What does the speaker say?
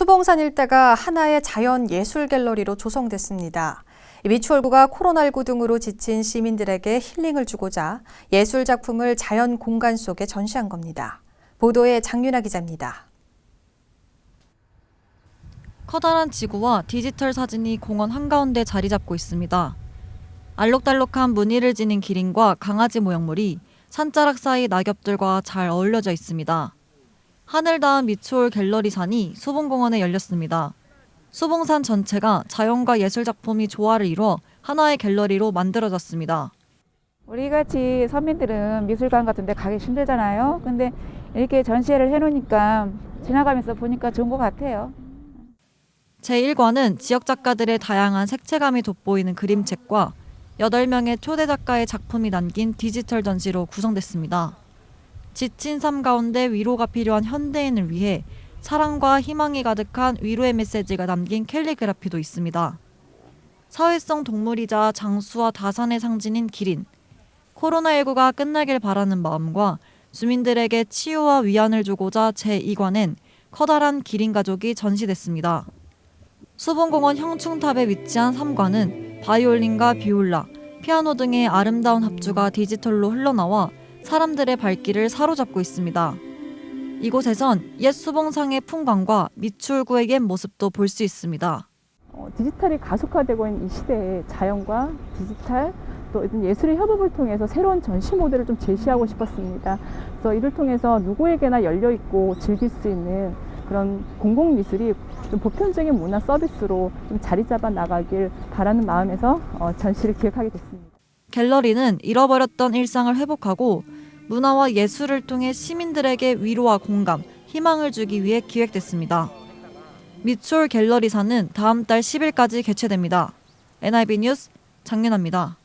수봉산 일대가 하나의 자연 예술 갤러리로 조성됐습니다. 이 미추홀구가 코로나19 등으로 지친 시민들에게 힐링을 주고자 예술 작품을 자연 공간 속에 전시한 겁니다. 보도에 장윤아 기자입니다. 커다란 지구와 디지털 사진이 공원 한가운데 자리 잡고 있습니다. 알록달록한 무늬를 지닌 기린과 강아지 모형물이 산자락 사이 낙엽들과 잘 어울려져 있습니다. 하늘 닿은 미추홀 갤러리산이 수봉공원에 열렸습니다. 수봉산 전체가 자연과 예술 작품이 조화를 이뤄 하나의 갤러리로 만들어졌습니다. 우리 같이 서민들은 미술관 같은 데 가기 힘들잖아요. 근데 이렇게 전시회를 해놓으니까 지나가면서 보니까 좋은 것 같아요. 제1관은 지역 작가들의 다양한 색채감이 돋보이는 그림책과 8명의 초대 작가의 작품이 남긴 디지털 전시로 구성됐습니다. 지친 삶 가운데 위로가 필요한 현대인을 위해 사랑과 희망이 가득한 위로의 메시지가 담긴 캘리그라피도 있습니다. 사회성 동물이자 장수와 다산의 상징인 기린. 코로나19가 끝나길 바라는 마음과 주민들에게 치유와 위안을 주고자 제2관엔 커다란 기린 가족이 전시됐습니다. 수봉공원 형충탑에 위치한 3관은 바이올린과 비올라, 피아노 등의 아름다운 합주가 디지털로 흘러나와 사람들의 발길을 사로잡고 있습니다. 이곳에선 옛 수봉상의 풍광과 미추홀구의 옛 모습도 볼 수 있습니다. 어, 디지털이 가속화되고 있는 이 시대에 자연과 디지털 또 예술의 협업을 통해서 새로운 전시 모델을 좀 제시하고 싶었습니다. 그래서 이를 통해서 누구에게나 열려 있고 즐길 수 있는 그런 공공 미술이 좀 보편적인 문화 서비스로 좀 자리 잡아 나가길 바라는 마음에서 어, 전시를 기획하게 됐습니다. 갤러리는 잃어버렸던 일상을 회복하고 문화와 예술을 통해 시민들에게 위로와 공감, 희망을 주기 위해 기획됐습니다. 미추홀 갤러리사는 다음 달 10일까지 개최됩니다. NIB 뉴스 장윤아입니다.